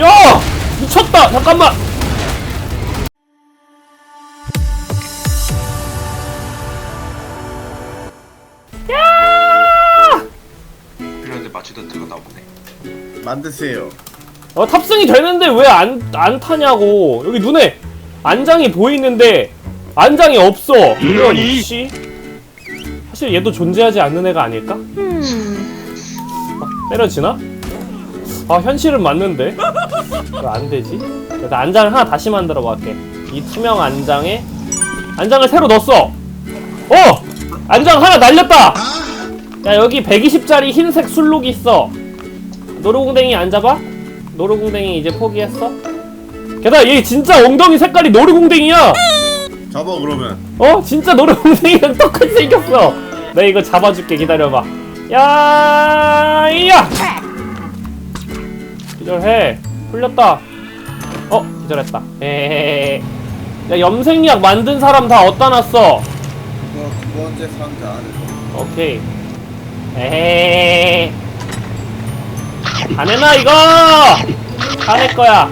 야! 미쳤다! 잠깐만! 야! 그런데 마취도 들어가 보네. 만드세요. 어, 탑승이 되는데 왜 안, 안 타냐고. 여기 눈에 안장이 보이는데 안장이 없어. 이런 씨. 사실 얘도 존재하지 않는 애가 아닐까? 어, 때려지나? 아, 현실은 맞는데? 왜 안 되지? 일단 안장을 하나 다시 만들어 볼게. 이 투명 안장에 안장을 새로 넣었어. 어! 안장 하나 날렸다! 야, 여기 120짜리 흰색 술록이 있어. 노루궁댕이 안 잡아? 노루궁댕이 이제 포기했어? 게다가 얘 진짜 엉덩이 색깔이 노루궁댕이야! 잡아 그러면. 어? 진짜 노루궁댕이랑 똑같이 생겼어! 내가 이거 잡아줄게 기다려봐 야, 이야! 기절해. 풀렸다. 어? 기절했다. 에헤헤헤 야 염색약 만든 사람 다 어디다 놨어? 이거 두 번째 상자 안에서. 오케이. 에헤헤 다 내놔 이거? 다 내 거야.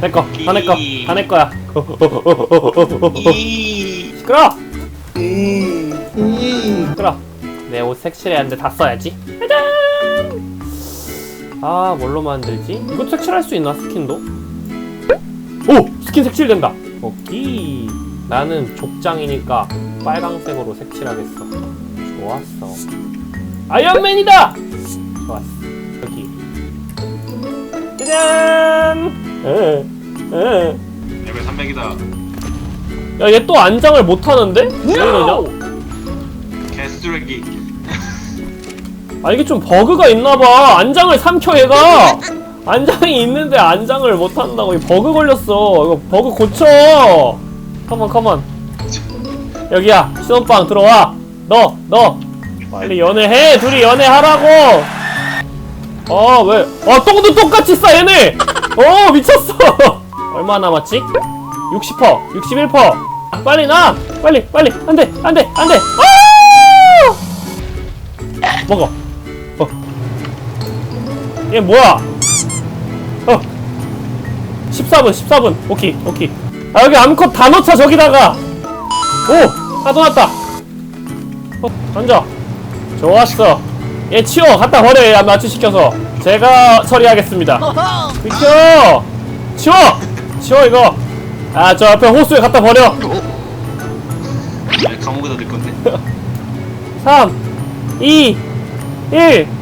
내거 다내거다 내 거야. 시끄러 시끄러 내옷 색칠해야 하는데 다 써야지. 짜잔 아 뭘로 만들지? 이거 색칠할 수 있나 스킨도? 오! 스킨 색칠된다! 오케이. 나는 족장이니까 빨강색으로 색칠하겠어. 좋았어. 아이언맨이다! 좋았어. 여기. 짜잔! 에, 에. 레벨 300이다. 야, 얘 또 안장을 못 하는데? 왜 이러냐? 개쓰레기. 아, 이게 좀 버그가 있나봐. 안장을 삼켜, 얘가! 안장이 있는데 안장을 못 한다고. 이 버그 걸렸어. 이거 버그 고쳐! 컴온, 컴온. 여기야, 시원빵 들어와. 너, 너. 빨리 연애해! 둘이 연애하라고! 어, 왜? 어, 똥도 똑같이 싸, 얘네! 어, 미쳤어! 얼마 남았지? 60%, 61%. 아, 빨리 나! 빨리, 빨리! 안 돼, 안 돼, 안 돼! 아! 먹어. 어. 얘 뭐야? 어. 14분, 14분. 오케이, 오케이. 아, 여기 암컷 다 넣자, 저기다가! 오! 하도 났다! 어, 던져. 좋았어. 얘 치워! 갖다 버려, 얘 마취시켜서. 제가 처리하겠습니다. 비켜! 치워! 치워, 이거! 아, 저 앞에 호수에 갖다 버려! 아, 감옥에다 넣을 건데. 3, 2, 1.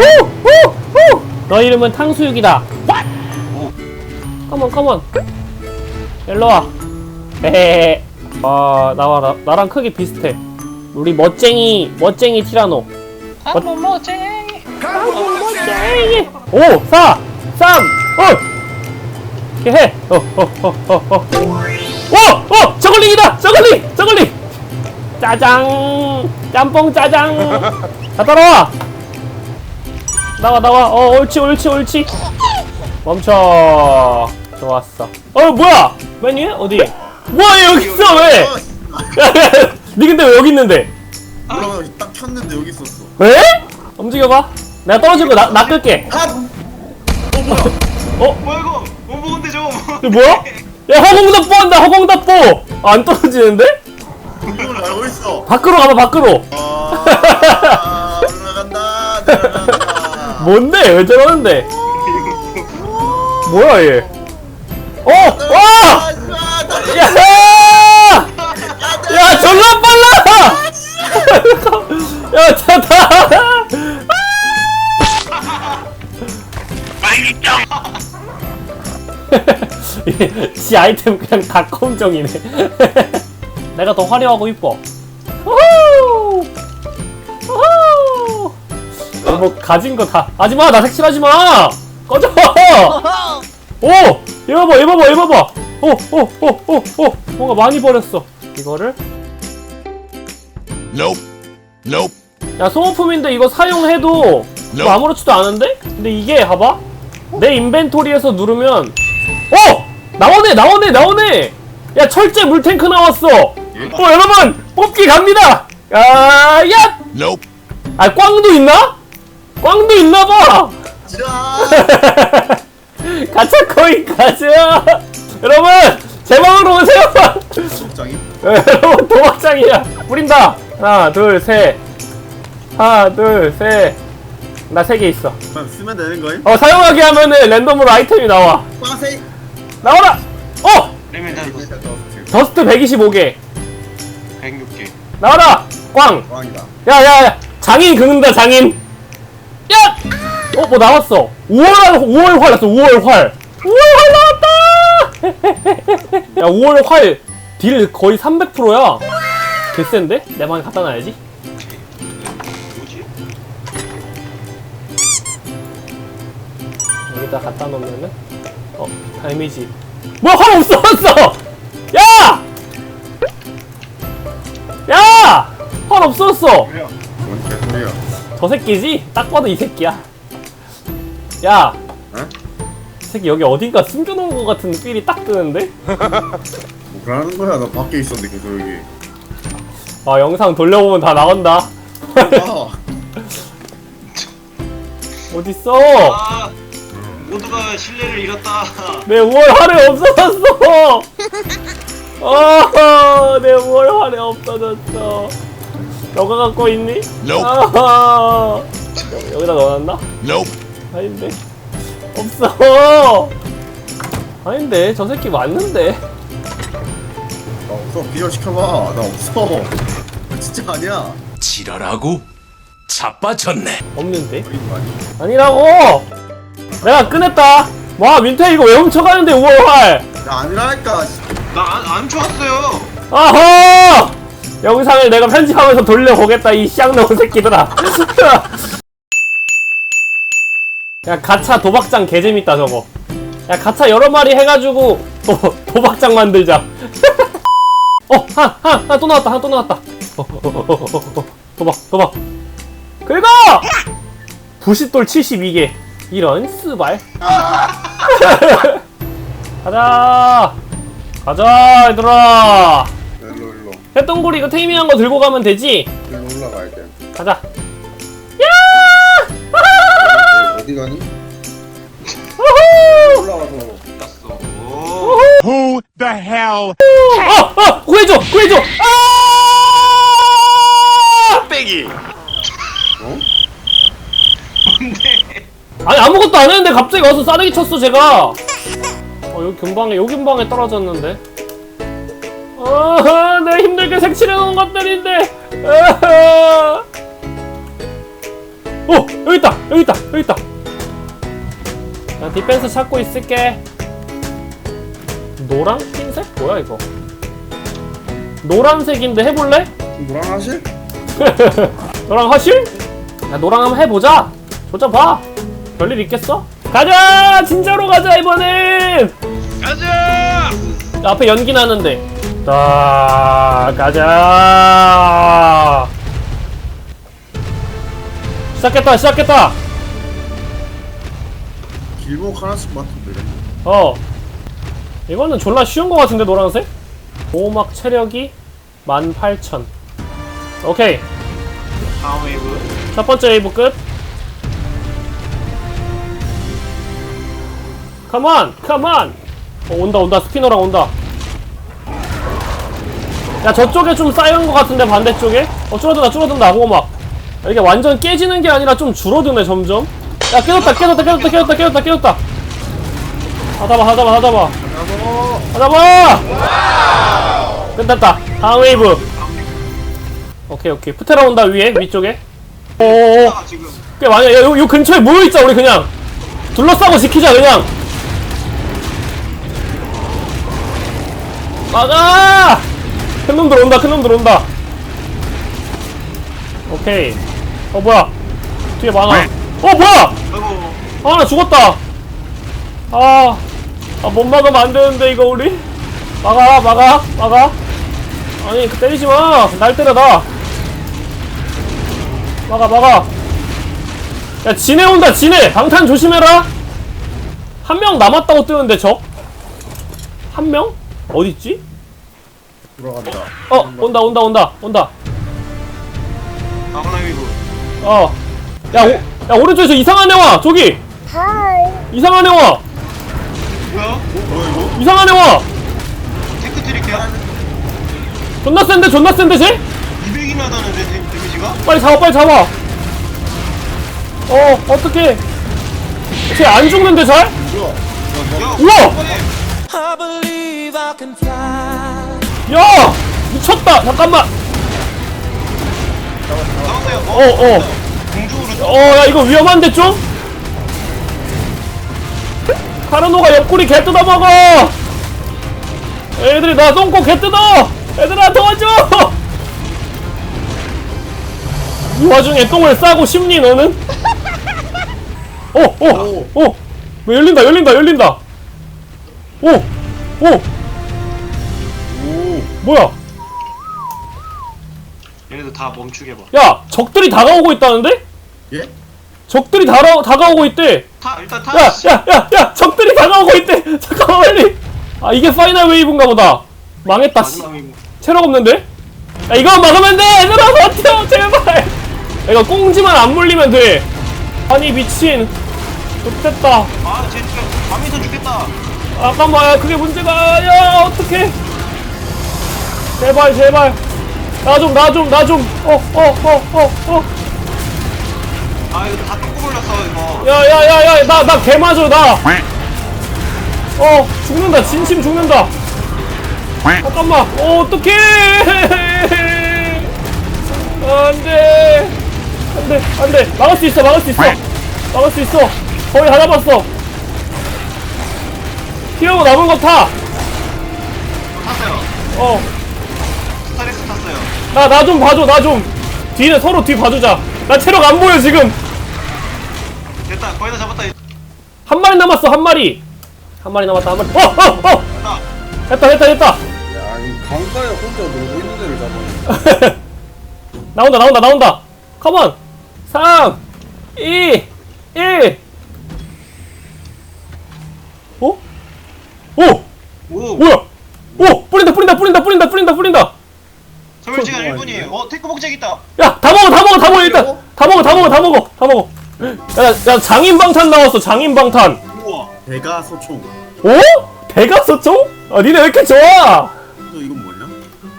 오! 오! 오! 너 이름은 탕수육이다. 컴온, 컴온. 일로 와. 헤헤헤. 아, 나와, 나, 나랑 크기 비슷해. 우리 멋쟁이, 멋쟁이 티라노. 한번 뭐지? 멋쟁이! 5, 4, 3, 5! 이렇게 해! 어, 어, 어, 어, 어. 오! 어! 저글링이다! 저글링! 저글링! 짜장! 짬뽕 짜장! 다 따라와! 나와, 나와! 어, 옳지, 옳지, 옳지! 멈춰! 좋았어. 어, 뭐야! 맨 위에? 어디? 뭐야, 얘 여기 있어, 왜! 야, 야, 니 근데 왜 여기 있는데? 그러면 딱 켰는데 여기 있었어. 왜? 움직여봐. 내가 떨어진 거 나, 나 끌게. 아! 어? 뭐야 이거? 못 먹은데 저거. 뭐. 이게 뭐야? 야 허공답보 한다 허공답보 아, 안 떨어지는데? 이걸 알고 있어. 밖으로 가봐 밖으로 아, 올라간다. 내려간다. 뭔데 왜 저러는데 뭐야 얘 어! 와! 아, 나 야! 야 졸라 빨라! 야 차다! 지 아이템 그냥 다 검정이네 내가 더 화려하고 이뻐 뭐 가진 거 다 하지마 나 색칠하지 마! 꺼져! 오! 이거 봐 이거 봐 이거 봐오오 오 오 오! 뭔가 많이 버렸어. 이거를? Nope. Nope. 야 소모품인데 이거 사용해도 뭐 아무렇지도 않은데? 근데 이게 봐봐. 내 인벤토리에서 누르면 어 나오네 나오네 나오네! 야 철제 물탱크 나왔어! 어 여러분! 뽑기 갑니다! 아 야! Nope. 아 꽝도 있나 꽝도 있나봐! 자, 가차 코인 가자! 여러분! 제 방으로 오세요! 속장이? 여러분 도박장이야! 뿌린다! 하나 둘셋! 하나 둘셋나 세 개 있어. 그냥 쓰면 되는 거임? 어 사용하게 하면은 랜덤으로 아이템이 나와. 빠세! 나와라! 어! 레벨 다 넣었어. 더스트 125개. 106개. 나와라! 꽝! 왕이다. 야야야! 장인 긁는다 장인 야! 어 뭐 나왔어 5월 5월 활 나왔어 5월 활 5월 활 나왔다 야 5월 활 딜 거의 300%야 개센데? 내 방에 갖다 놔야지? 여기다 갖다 놓으면은 어 데미지 뭐야 활 없어졌어 저 새끼지? 딱 봐도 이 새끼야. 야, 어? 이 새끼 여기 어딘가 숨겨놓은 것 같은 필이 딱 드는데? 뭐 그러는 거야? 나 밖에 있었는데 계속 여기. 아, 영상 돌려보면 다 나온다. 아, 어딨어? 아 모두가 신뢰를 잃었다. 내 5월 할애 없어졌어! 아, 내 5월 할애 없어졌어. 너가 갖고 있니? 아, 여기- 여기다 넣어놨나? 아닌데. 없어! 아닌데, 저 새끼 맞는데. 나 없어. 비교시켜봐. 나 없어. 진짜 아니야. 지랄하고 자빠졌네. 없는데? 거 아니야. 아니라고! 내가 꺼냈다! 와, 민태 이거 왜 훔쳐가는데, 5월활! 나 아니라니까. 나 안 안 좋았어요. 아허! 영상을 내가 편집하면서 돌려보겠다, 이 쌍놈 새끼들아. 야, 가차 도박장 개재밌다, 저거. 야, 가차 여러 마리 해가지고, 도, 도박장 만들자. 어, 한, 한, 하나 또 나왔다, 하나 또 나왔다. 어, 어, 어, 어, 어, 어, 도박, 도박. 긁어! 부싯돌 72개. 이런, 스발. 가자! 가자, 얘들아! 햇동굴이 이거 테이밍한 거 들고 가면 되지? 일로 올라가야 돼. 가자. 어, 어디 가니? 우후! 올라가서. Who the hell? 어! 어! 구해줘! 구해줘! 아! 빼기. 뭔데? 아니 아무것도 안 했는데 갑자기 와서 싸대기 쳤어 제가. 어 여기 근방에 여기 근방에 떨어졌는데. 아, 내 힘들게 색칠해 놓은 것들인데. 아하. 어 여기 있다 여기 있다 여기 있다. 나 디펜스 찾고 있을게. 노랑 흰색 뭐야 이거? 노란색인데 해볼래? 노랑 하실? 너랑 하실? 야 너랑 한번 해보자 조져봐 별일 있겠어? 가자 진짜로 가자 이번엔 가자. 야, 앞에 연기 나는데 자 가자 시작했다 시작했다 길목 하나씩 맡으면. 어 이거는 졸라 쉬운 거 같은데 노란색? 보호막 체력이 18,000 오케이 다음 웨이브. 첫 번째 웨이브 끝. 컴온, 컴온. 어, 온다, 온다. 스피너랑 온다. 야, 저쪽에 좀 쌓여온 것 같은데 반대쪽에? 어, 줄어든다, 줄어든다. 호막. 이게 완전 깨지는 게 아니라 좀 줄어드네 점점. 야, 깨졌다, 깨졌다, 깨졌다, 깨졌다, 깨졌다, 깨졌다. 하다봐, 하다봐, 하다봐. 하다봐. 끝났다. 다음 웨이브. 오케이, 오케이. 푸테라 온다 위에, 위쪽에. 오오오. 아 지금. 꽤 많이 야, 요, 요 근처에 모여있자 우리 그냥 둘러싸고 지키자 그냥 막아 큰 놈들 온다 큰 놈들 온다 오케이 어 뭐야 뒤에 많아 어 뭐야 아이고. 아 나 죽었다 아, 아, 못 막으면 안 되는데, 이거, 우리? 막아, 막아, 막아. 아니, 그 때리지 마. 날 때려, 나. 막아, 막아. 야, 지네 온다, 지네! 방탄 조심해라! 한 명 남았다고 뜨는데, 적? 한 명? 어딨지? 돌아간다. 어, 온다, 온다, 온다, 온다. 다음 웨이브. 어. 야, 오, 야, 오른쪽에서 이상한 애 와! 저기! 이상한 애 와! 뭐야? 뭐야 이거? 이상한 애 와 테크 트릭이야? 존나 센데 존나 센데 쟤? 200이나 하다는데 데- 데미지가? 빨리 잡아 빨리 잡아 어 어떡해 쟤안 죽는데 잘? 뭐야? 야 우와! 빨리 야 미쳤다 잠깐만 잡았어요 어, 어. 어야 이거 위험한데 좀? 카르노가 옆구리 개 뜯어먹어 애들이 나 똥꼬 개 뜯어 얘들아 도와줘 이 와중에 똥을 싸고 싶니 너는? 어어어 왜 열린다 열린다 열린다 오오 오. 뭐야 얘네들 다 멈추게 봐 야 적들이 다가오고 있다는데? 예? 적들이 다가, 다가오고 있대 타 일단 타 야, 야, 야, 야, 적들이 다가오고 있대. 잠깐만 빨리. 아 이게 파이널 웨이브인가 보다. 망했다. 씨. 체력 없는데? 야 이거 막으면 돼. 얘들아 버텨 제발. 야, 이거 꽁지만 안 물리면 돼. 아니 미친. 좋겠다. 아쟤 진짜 밤에서 죽겠다 잠깐만, 야, 그게 문제가. 야 어떡해. 제발 제발. 나 좀, 나 좀, 나 좀. 어, 어, 어, 어, 어. 아 이거 다 뜯고 몰랐어 이거 야, 야, 야, 야, 나, 나 개 맞아, 나. 어, 죽는다. 진심 죽는다. 잠깐만. 어, 어떡해. 안 돼. 안 돼, 안 돼. 막을 수 있어, 막을 수 있어. 막을 수 있어. 거의 다 잡았어. 피하고 남은 거 타. 탔어요 어, 탔어요 나, 나좀 봐줘, 나 좀. 뒤에 서로 뒤 봐주자. 나 체력 안 보여, 지금. 됐다 거의 다 잡았다 한 마리 남았어, 한 마리. 한 마리 남았다, 한 마리. 어, 어, 어. 됐다 됐다, 됐다, 됐다. 야, 이 강가에 혼자 놀고 있는 애를 잡아. 나온다 나온다 나온다 컴온 3 2 1 어? 오! 오 뭐야? 오! 뿌린다 뿌린다 뿌린다 뿌린다 뿌린다 뿌린다 소멸 시간 저- 1분이에요 어 테크 복제 있다 야 다 먹어 다 먹어 다 먹어 일단 다 먹어 다 먹어 다 먹어 다 먹어 야, 야 장인방탄 나왔어 장인방탄 우와 대가 소총. 오? 대가소총? 아 니네 왜 이렇게 좋아 너 이건 뭐냐?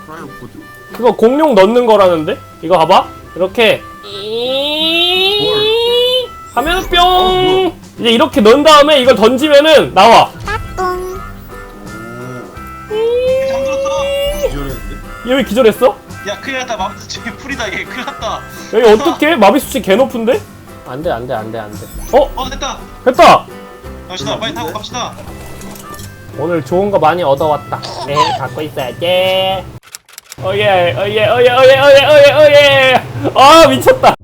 프라이어 코드. 그거 공룡 넣는 거라는데? 이거 봐봐. 이렇게 하면 뿅. 이제 이렇게 넣은 다음에 이걸 던지면은 나와. 얘 왜 기절했어? 야 큰일 났다 마법사 지금 풀이다 얘 큰일 났다 여기 어떻게 마비 수치 개 높은데? 안돼 안돼 안돼 안돼. 어 어 됐다 됐다. 갑시다 빨리 타고 갑시다 오늘 좋은 거 많이 얻어왔다. 네 갖고 있어야지. 어예 어예 어예 어예 어예 어예 어예. 아 미쳤다.